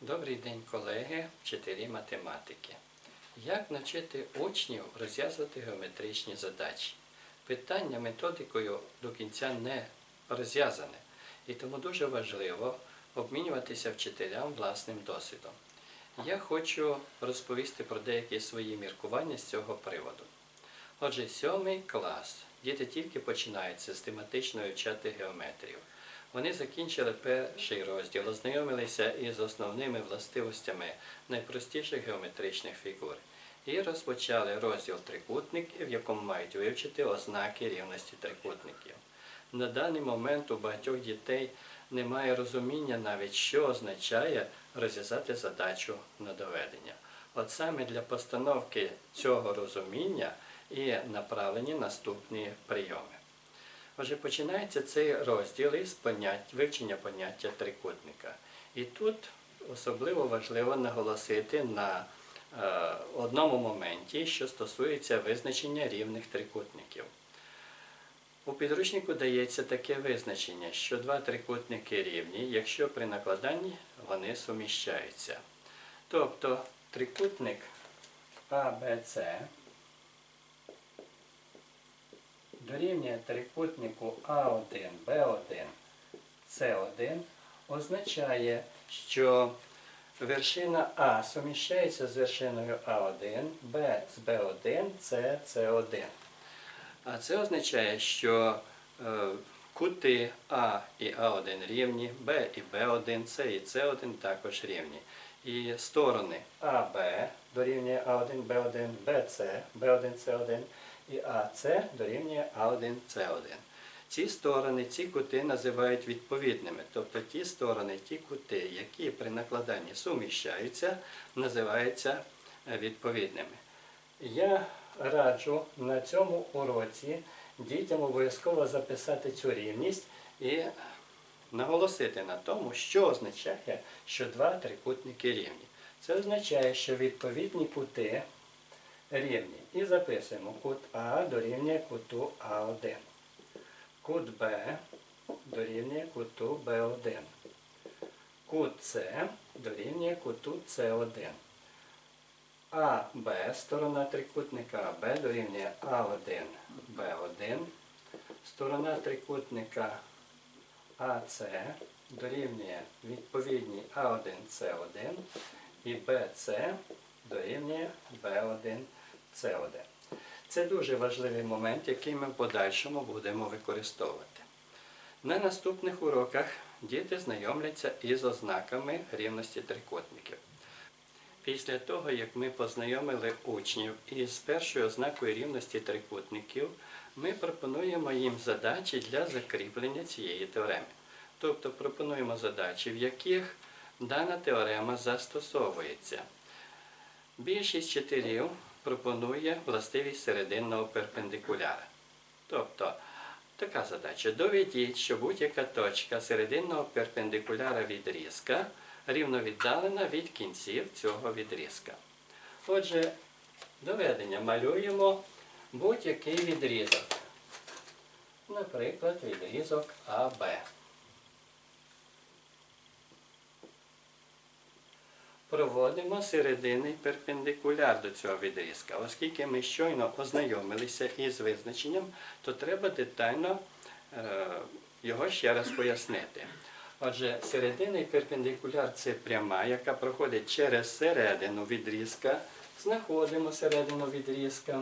Добрий день, колеги, вчителі математики. Як навчити учнів розв'язувати геометричні задачі? Питання методикою до кінця не розв'язане, і тому дуже важливо обмінюватися вчителям власним досвідом. Я хочу розповісти про деякі свої міркування з цього приводу. Отже, сьомий клас. Діти тільки починають систематично вивчати геометрію. Вони закінчили перший розділ, ознайомилися із основними властивостями найпростіших геометричних фігур і розпочали розділ трикутників, в якому мають вивчити ознаки рівності трикутників. На даний момент у багатьох дітей немає розуміння навіть, що означає розв'язати задачу на доведення. От саме для постановки цього розуміння і направлені наступні прийоми. Отже, починається цей розділ із понять, вивчення поняття трикутника. І тут особливо важливо наголосити на е, одному моменті, що стосується визначення рівних трикутників. У підручнику дається таке визначення, що два трикутники рівні, якщо при накладанні вони суміщаються. Тобто трикутник АБЦ дорівнює трикутнику А1, Б1, С1 означає, що вершина А суміщається з вершиною А1, Б з Б1, С С1. А це означає, що е, кути А і А1 рівні, Б і Б1, С і С1 також рівні. І сторони АБ дорівнює А1, Б1, БЦ, Б1, С1 і АС дорівнює А1, С1. Ці сторони, ці кути називають відповідними, тобто ті сторони, ті кути, які при накладанні суміщаються, називаються е, відповідними. Я раджу на цьому уроці дітям обов'язково записати цю рівність і наголосити на тому, що означає, що два трикутники рівні. Це означає, що відповідні кути рівні. І записуємо кут А дорівнює куту А1. Кут Б дорівнює куту Б1. Кут С дорівнює куту С1. АБ, сторона трикутника АБ дорівнює А1, Б1. Сторона трикутника АС дорівнює відповідній А1, С1 і БС дорівнює B1, C1. Це дуже важливий момент, який ми в подальшому будемо використовувати. На наступних уроках діти знайомляться із ознаками рівності трикутників. Після того, як ми познайомили учнів із першою ознакою рівності трикутників, ми пропонуємо їм задачі для закріплення цієї теореми. Тобто пропонуємо задачі, в яких дана теорема застосовується. Більшість вчителів пропонує властивість серединного перпендикуляра. Тобто, така задача. Доведіть, що будь-яка точка серединного перпендикуляра відрізка рівно віддалена від кінців цього відрізка. Отже, доведення малюємо будь-який відрізок. Наприклад, відрізок АБ. Проводимо серединний перпендикуляр до цього відрізка. Оскільки ми щойно ознайомилися із визначенням, то треба детально е, його ще раз пояснити. Отже, серединний перпендикуляр це пряма, яка проходить через середину відрізка. Знаходимо середину відрізка,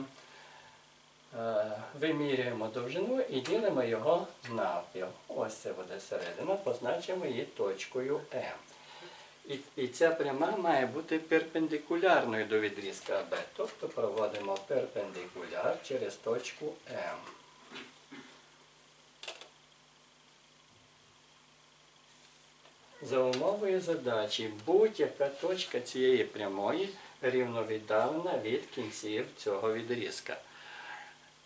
е, вимірюємо довжину і ділимо його навпіл. Ось це буде середина, позначимо її точкою М. І, і ця пряма має бути перпендикулярною до відрізка АБ. Тобто проводимо перпендикуляр через точку М. За умовою задачі будь-яка точка цієї прямої рівновіддалена від кінців цього відрізка.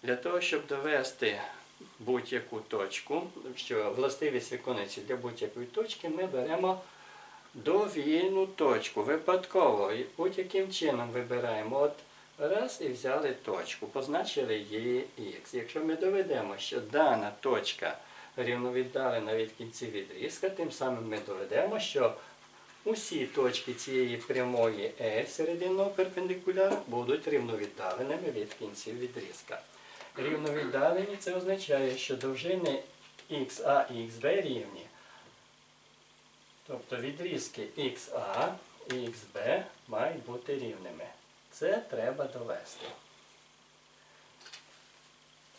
Для того, щоб довести будь-яку точку, що властивість виконується для будь-якої точки, ми беремо довільну точку. Випадково будь-яким чином вибираємо от раз і взяли точку, позначили її Х. Якщо ми доведемо, що дана точка рівновіддалена від кінців відрізка, тим самим ми доведемо, що Усі точки цієї прямої L серединного перпендикуляра будуть рівновіддаленими від кінців відрізка. Рівновіддалені це означає, що довжини XA і XB рівні. Тобто відрізки XA і XB мають бути рівними. Це треба довести.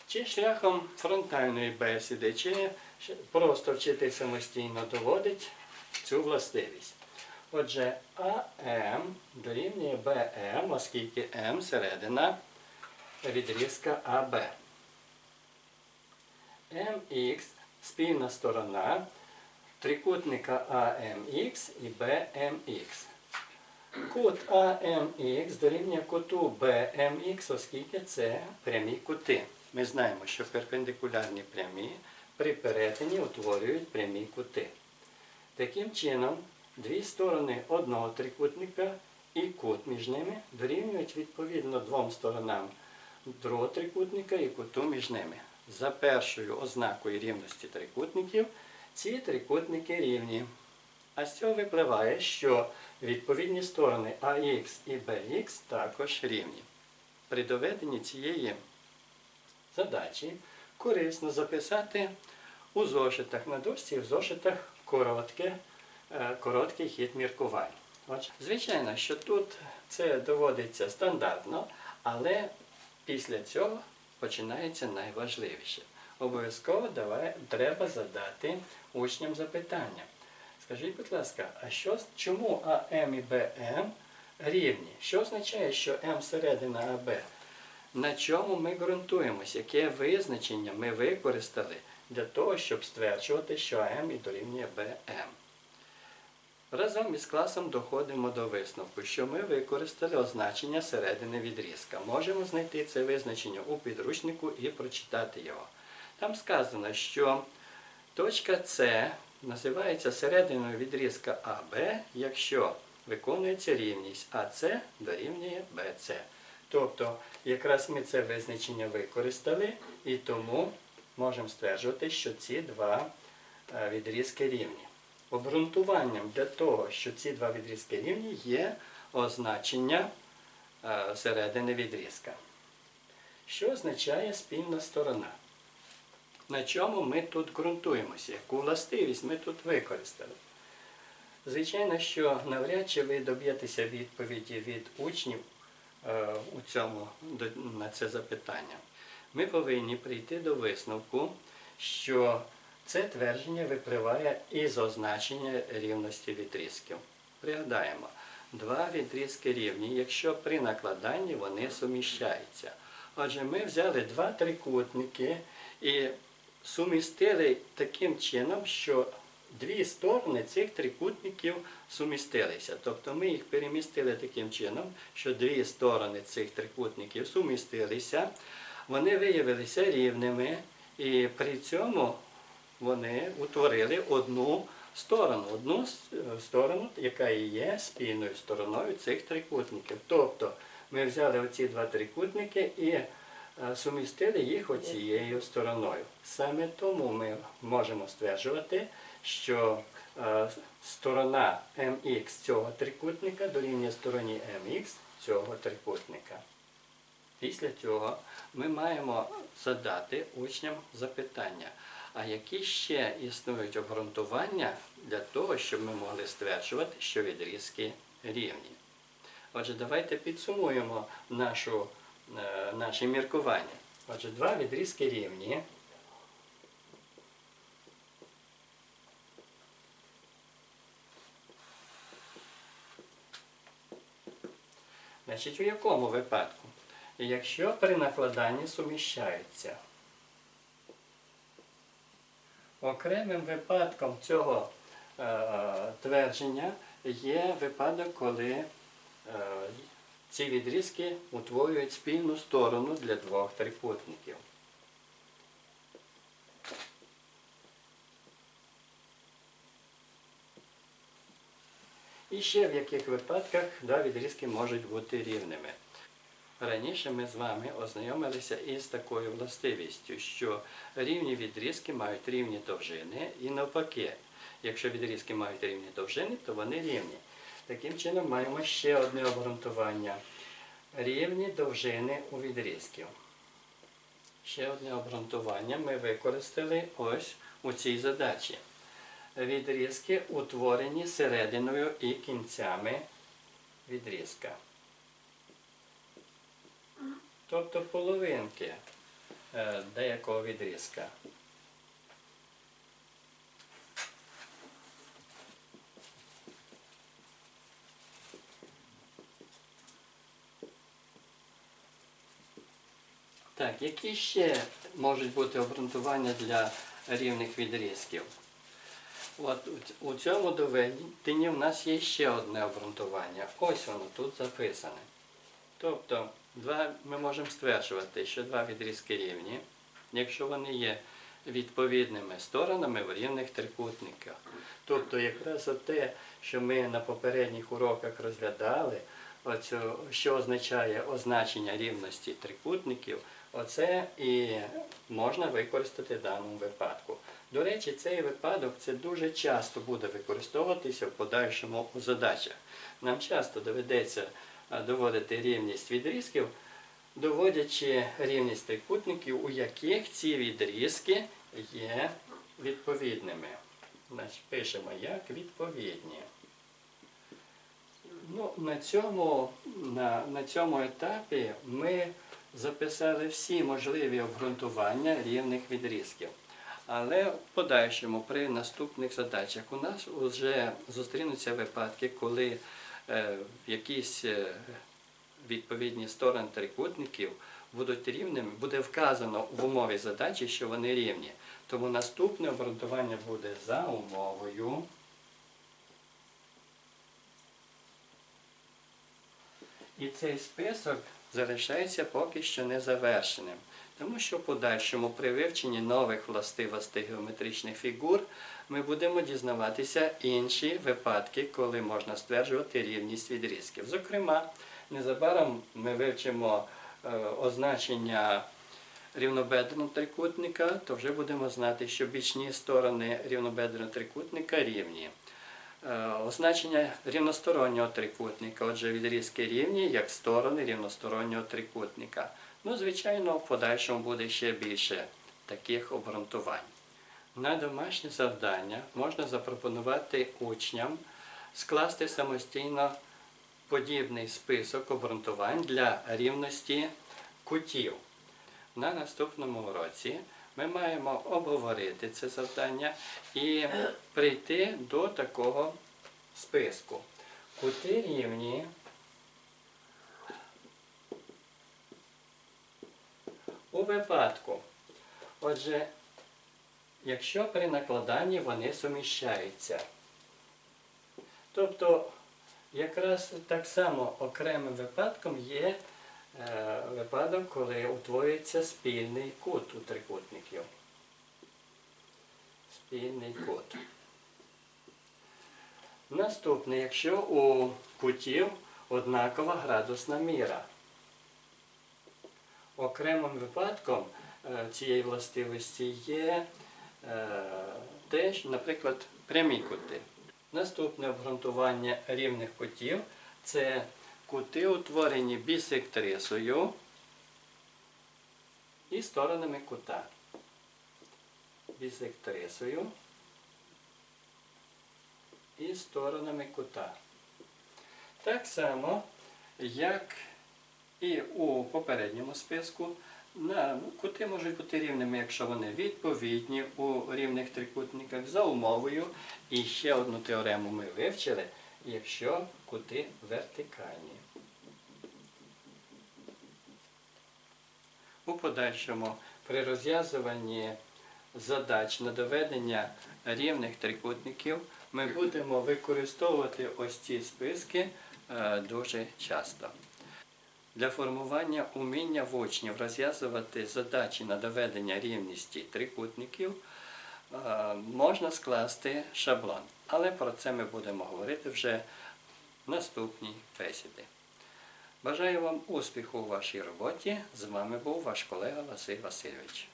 Чи шляхом фронтальної бесіди, чи просто вчитель самостійно доводить цю властивість. Отже, АМ дорівнює БМ, оскільки М середина відрізка АБ. МХ спільна сторона трикутника АМХ і БМХ. Кут АМХ дорівнює куту БМХ, оскільки це прямі кути. Ми знаємо, що перпендикулярні прямі при перетині утворюють прямі кути. Таким чином, дві сторони одного трикутника і кут між ними дорівнюють відповідно двом сторонам другого трикутника і куту між ними. За першою ознакою рівності трикутників ці трикутники рівні. А з цього випливає, що відповідні сторони АХ і БХ також рівні. При доведенні цієї задачі корисно записати у зошитах на дошці і в зошитах коротке, е, короткий хід міркувань. Звичайно, що тут це доводиться стандартно, але після цього починається найважливіше. Обов'язково треба задати учням запитання. Скажіть, будь ласка, а що, чому АМ і БМ рівні? Що означає, що М середина АБ? На чому ми ґрунтуємося? Яке визначення ми використали для того, щоб стверджувати, що АМ і дорівнює БМ? Разом із класом доходимо до висновку, що ми використали означення середини відрізка. Можемо знайти це визначення у підручнику і прочитати його. Там сказано, що точка С називається серединою відрізка АБ, якщо виконується рівність АС дорівнює БС. Тобто, якраз ми це визначення використали, і тому можемо стверджувати, що ці два е, відрізки рівні. Обґрунтуванням для того, що ці два відрізки рівні, є означення е, середини відрізка. Що означає спільна сторона? На чому ми тут ґрунтуємося? Яку властивість ми тут використали? Звичайно, що навряд чи ви доб'єтеся відповіді від учнів е, у цьому, на це запитання. Ми повинні прийти до висновку, що це твердження випливає із означення рівності відрізків. Пригадаємо, два відрізки рівні, якщо при накладанні вони суміщаються. Отже, ми взяли два трикутники і сумістили таким чином, що дві сторони цих трикутників сумістилися. Тобто ми їх перемістили таким чином, що дві сторони цих трикутників сумістилися, вони виявилися рівними, і при цьому вони утворили одну сторону, одну сторону, яка і є спільною стороною цих трикутників. Тобто ми взяли оці два трикутники і сумістили їх оцією стороною. Саме тому ми можемо стверджувати, що е, сторона МХ цього трикутника дорівнює стороні МХ цього трикутника. Після цього ми маємо задати учням запитання, а які ще існують обґрунтування для того, щоб ми могли стверджувати, що відрізки рівні. Отже, давайте підсумуємо нашу, наші міркування. Отже, два відрізки рівні. Значить, у якому випадку? Якщо при накладанні суміщаються. Окремим випадком цього е, твердження є випадок, коли е, ці відрізки утворюють спільну сторону для двох трикутників. І ще в яких випадках два відрізки можуть бути рівними. Раніше ми з вами ознайомилися із такою властивістю, що рівні відрізки мають рівні довжини і навпаки. Якщо відрізки мають рівні довжини, то вони рівні. Таким чином маємо ще одне обґрунтування. Рівні довжини у відрізків. Ще одне обґрунтування ми використали ось у цій задачі. Відрізки утворені серединою і кінцями відрізка. Тобто половинки е, деякого відрізка. Так, які ще можуть бути обґрунтування для рівних відрізків? От у- цьому доведенні в нас є ще одне обґрунтування. Ось воно тут записане. Тобто, два, ми можемо стверджувати, що два відрізки рівні, якщо вони є відповідними сторонами в рівних трикутниках. Тобто, якраз те, що ми на попередніх уроках розглядали, оцю, що означає означення рівності трикутників, оце і можна використати в даному випадку. До речі, цей випадок це дуже часто буде використовуватися в подальшому задачах. Нам часто доведеться доводити рівність відрізків, доводячи рівність трикутників, у яких ці відрізки є відповідними. Значить, пишемо як відповідні. Ну, на, цьому, на, на цьому етапі ми записали всі можливі обґрунтування рівних відрізків. Але в подальшому при наступних задачах у нас вже зустрінуться випадки, коли е, якісь е, відповідні сторони трикутників будуть рівними, буде вказано в умові задачі, що вони рівні. Тому наступне обґрунтування буде за умовою. І цей список залишається поки що незавершеним, тому що в подальшому при вивченні нових властивостей геометричних фігур ми будемо дізнаватися інші випадки, коли можна стверджувати рівність відрізків. Зокрема, незабаром ми вивчимо е, означення рівнобедреного трикутника, то вже будемо знати, що бічні сторони рівнобедреного трикутника рівні. Е, Означення рівностороннього трикутника, отже, відрізки рівні як сторони рівностороннього трикутника. Ну, звичайно, в подальшому буде ще більше таких обґрунтувань. На домашнє завдання можна запропонувати учням скласти самостійно подібний список обґрунтувань для рівності кутів. На наступному уроці ми маємо обговорити це завдання і прийти до такого списку. Кути рівні у випадку. Отже, якщо при накладанні вони суміщаються. Тобто, якраз так само окремим випадком є випадок, коли утворюється спільний кут у трикутників. Спільний кут. Наступне, якщо у кутів однакова градусна міра. Окремим випадком е, цієї властивості є е, теж, наприклад, прямі кути. Наступне обґрунтування рівних кутів це кути, утворені бісектрисою і сторонами кута. Бісектрисою і сторонами кута. Так само, як і у попередньому списку, на, кути можуть бути рівними, якщо вони відповідні у рівних трикутниках за умовою. І ще одну теорему ми вивчили, якщо кути вертикальні. У подальшому при розв'язуванні задач на доведення рівних трикутників ми будемо використовувати ось ці списки е, дуже часто. Для формування уміння в учнів розв'язувати задачі на доведення рівності трикутників е, можна скласти шаблон. Але про це ми будемо говорити вже в наступній бесіді. Бажаю вам успіху у вашій роботі. З вами був ваш колега Василь Васильович.